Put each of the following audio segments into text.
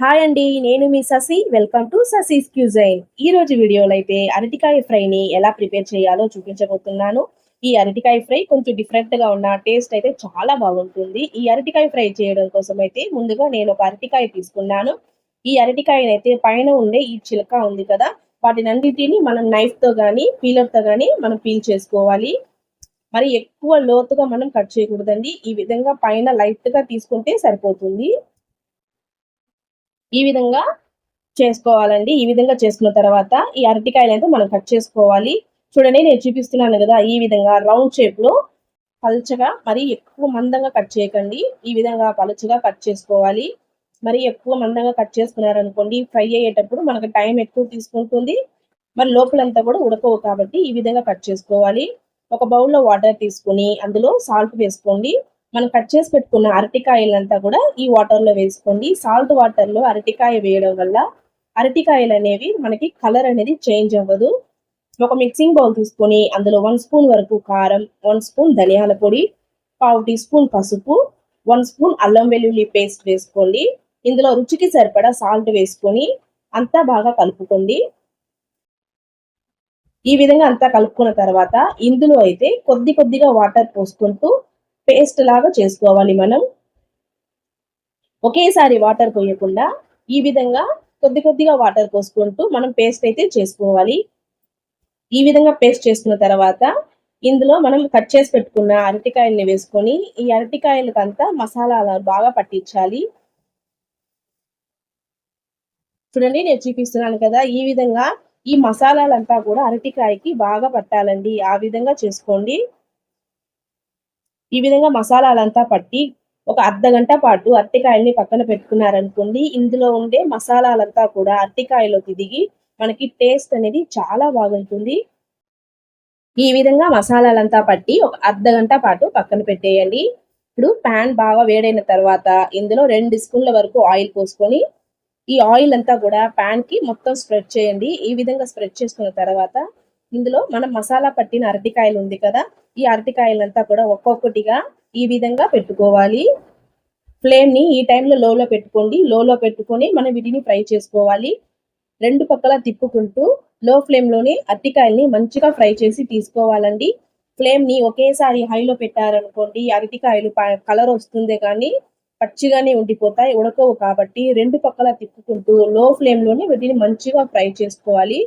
Hi అండి నేను మీ Sasi. Welcome to Sasi's cuisine. ఈ రోజు వీడియోలో అయితే అరటికాయ ఫ్రైని ఎలా ప్రిపేర్ చేయాలో చూపించబోతున్నాను. ఈ అరటికాయ ఫ్రై కొంచెం డిఫరెంట్గా ఉన్న టేస్ట్ అయితే చాలా బాగుంటుంది. ఈ అరటికాయ ఫ్రై చేయడం కోసం అయితే ముందుగా నేను ఒక అరటికాయ తీసుకున్నాను. ఈ అరటికాయని అయితే పైన ఉండే ఈ చిలక ఉంది కదా వాటినన్నిటిని మనం నైఫ్తో కానీ పీలర్తో కానీ మనం పీల్ చేసుకోవాలి. మరి ఎక్కువ లోతుగా మనం కట్ చేయకూడదండి. ఈ విధంగా పైన లైట్గా తీసుకుంటే సరిపోతుంది. ఈ విధంగా చేసుకోవాలండి. ఈ విధంగా చేసుకున్న తర్వాత ఈ అరటికాయలు అయితే మనం కట్ చేసుకోవాలి. చూడండి నేను చూపిస్తున్నాను కదా ఈ విధంగా రౌండ్ షేప్లో పలుచగా మరి ఎక్కువ మందంగా కట్ చేయకండి. ఈ విధంగా పలుచగా కట్ చేసుకోవాలి. మరి ఎక్కువ మందంగా కట్ చేసుకున్నారనుకోండి ఫ్రై అయ్యేటప్పుడు మనకు టైం ఎక్కువ తీసుకుంటుంది. మరి లోపలంతా కూడా ఉడకవు కాబట్టి ఈ విధంగా కట్ చేసుకోవాలి. ఒక బౌల్లో వాటర్ తీసుకుని అందులో సాల్ట్ వేసుకోండి. మనం కట్ చేసి పెట్టుకున్న అరటికాయలంతా కూడా ఈ వాటర్లో వేసుకోండి. సాల్ట్ వాటర్లో అరటికాయ వేయడం వల్ల అరటికాయలు అనేవి మనకి కలర్ అనేది చేంజ్ అవ్వదు. ఒక మిక్సింగ్ బౌల్ తీసుకొని అందులో వన్ స్పూన్ వరకు కారం వన్ స్పూన్ ధనియాల పొడి పావు టీ స్పూన్ పసుపు వన్ స్పూన్ అల్లం వెల్లుల్లి పేస్ట్ వేసుకోండి. ఇందులో రుచికి సరిపడా సాల్ట్ వేసుకొని అంతా బాగా కలుపుకోండి. ఈ విధంగా అంతా కలుపుకున్న తర్వాత ఇందులో అయితే కొద్ది కొద్దిగా వాటర్ పోసుకుంటూ పేస్ట్ లాగా చేసుకోవాలి మనం. ఒకేసారి వాటర్ పోయకుండా ఈ విధంగా కొద్ది కొద్దిగా వాటర్ పోసుకుంటూ మనం పేస్ట్ అయితే చేసుకోవాలి. ఈ విధంగా పేస్ట్ చేసుకున్న తర్వాత ఇందులో మనం కట్ చేసి పెట్టుకున్న అరటికాయల్ని వేసుకొని ఈ అరటికాయలకంతా మసాలా బాగా పట్టించాలి. చూడండి నేను చూపిస్తున్నాను కదా ఈ విధంగా ఈ మసాలాలంతా కూడా అరటికాయకి బాగా పట్టాలండి. ఆ విధంగా చేసుకోండి. ఈ విధంగా మసాలాలంతా పట్టి ఒక అర్ధ గంట పాటు అరటికాయల్ని పక్కన పెట్టుకున్నారనుకోండి ఇందులో ఉండే మసాలాలంతా కూడా అరటికాయలోకి దిగి మనకి టేస్ట్ అనేది చాలా బాగుంటుంది. ఈ విధంగా మసాలాలంతా పట్టి ఒక అర్ధ గంట పాటు పక్కన పెట్టేయండి. ఇప్పుడు ప్యాన్ బాగా వేడైన తర్వాత ఇందులో రెండు స్పూన్ల వరకు ఆయిల్ పోసుకొని ఈ ఆయిల్ అంతా కూడా ప్యాన్కి మొత్తం స్ప్రెడ్ చేయండి. ఈ విధంగా స్ప్రెడ్ చేసుకున్న తర్వాత ఇందులో మనం మసాలా పట్టిన అరటికాయలు ఉంది కదా ఈ అరటికాయలంతా కూడా ఒక్కొక్కటిగా ఈ విధంగా పెట్టుకోవాలి. ఫ్లేమ్ని ఈ టైంలో లోలో పెట్టుకోండి. లోలో పెట్టుకొని మనం వీటిని ఫ్రై చేసుకోవాలి. రెండు పక్కల తిప్పుకుంటూ లో ఫ్లేమ్లోనే అరటికాయల్ని మంచిగా ఫ్రై చేసి తీసుకోవాలండి. ఫ్లేమ్ని ఒకేసారి హైలో పెట్టారనుకోండి అరటికాయలు కలర్ వస్తుంది కానీ పచ్చిగానే ఉండిపోతాయి ఉడకవు కాబట్టి రెండు పక్కల తిప్పుకుంటూ లో ఫ్లేమ్లోనే వీటిని మంచిగా ఫ్రై చేసుకోవాలి.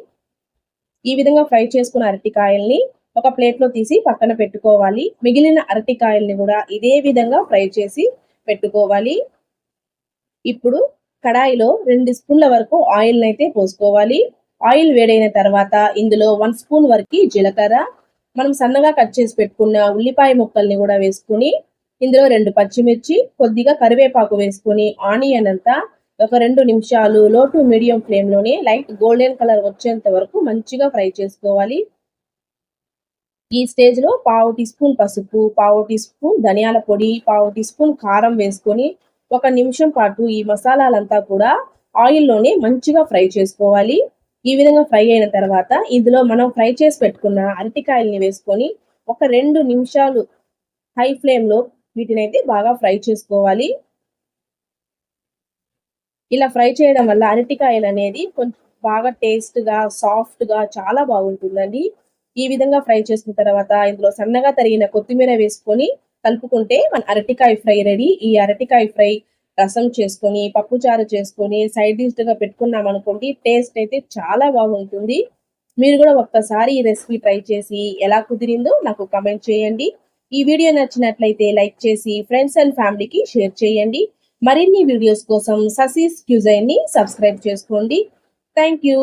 ఈ విధంగా ఫ్రై చేసుకున్న అరటికాయల్ని ఒక ప్లేట్లో తీసి పక్కన పెట్టుకోవాలి. మిగిలిన అరటికాయల్ని కూడా ఇదే విధంగా ఫ్రై చేసి పెట్టుకోవాలి. ఇప్పుడు కడాయిలో రెండు స్పూన్ల వరకు ఆయిల్ని అయితే పోసుకోవాలి. ఆయిల్ వేడైన తర్వాత ఇందులో వన్ స్పూన్ వరకు జీలకర్ర మనం సన్నగా కట్ చేసి పెట్టుకున్న ఉల్లిపాయ ముక్కల్ని కూడా వేసుకుని ఇందులో రెండు పచ్చిమిర్చి కొద్దిగా కరివేపాకు వేసుకుని ఆనియన్ అంతా ఒక రెండు నిమిషాలు లో టు మీడియం ఫ్లేమ్లోనే లైట్ గోల్డెన్ కలర్ వచ్చేంత వరకు మంచిగా ఫ్రై చేసుకోవాలి. ఈ స్టేజ్లో పావు టీ స్పూన్ పసుపు పావు టీ స్పూన్ ధనియాల పొడి పావు టీ స్పూన్ కారం వేసుకొని ఒక నిమిషం పాటు ఈ మసాలాలంతా కూడా ఆయిల్లోనే మంచిగా ఫ్రై చేసుకోవాలి. ఈ విధంగా ఫ్రై అయిన తర్వాత ఇందులో మనం ఫ్రై చేసి పెట్టుకున్న అరటికాయల్ని వేసుకొని ఒక రెండు నిమిషాలు హై ఫ్లేమ్లో వీటిని అయితే బాగా ఫ్రై చేసుకోవాలి. ఇలా ఫ్రై చేయడం వల్ల అరటికాయలు అనేది కొంచెం బాగా టేస్ట్గా సాఫ్ట్గా చాలా బాగుంటుందండి. ఈ విధంగా ఫ్రై చేసిన తర్వాత ఇందులో సన్నగా తరిగిన కొత్తిమీర వేసుకొని కలుపుకుంటే మన అరటికాయ ఫ్రై రెడీ. ఈ అరటికాయ ఫ్రై రసం చేసుకొని పప్పుచారు చేసుకొని సైడ్ డిష్గా పెట్టుకున్నాం అనుకోండి టేస్ట్ అయితే చాలా బాగుంటుంది. మీరు కూడా ఒక్కసారి ఈ రెసిపీ ట్రై చేసి ఎలా కుదిరిందో నాకు కమెంట్ చేయండి. ఈ వీడియో నచ్చినట్లయితే లైక్ చేసి ఫ్రెండ్స్ అండ్ ఫ్యామిలీకి షేర్ చేయండి. మరిన్ని వీడియోస్ కోసం ససీస్ క్యూజైన్ని సబ్స్క్రైబ్ చేసుకోండి. Thank you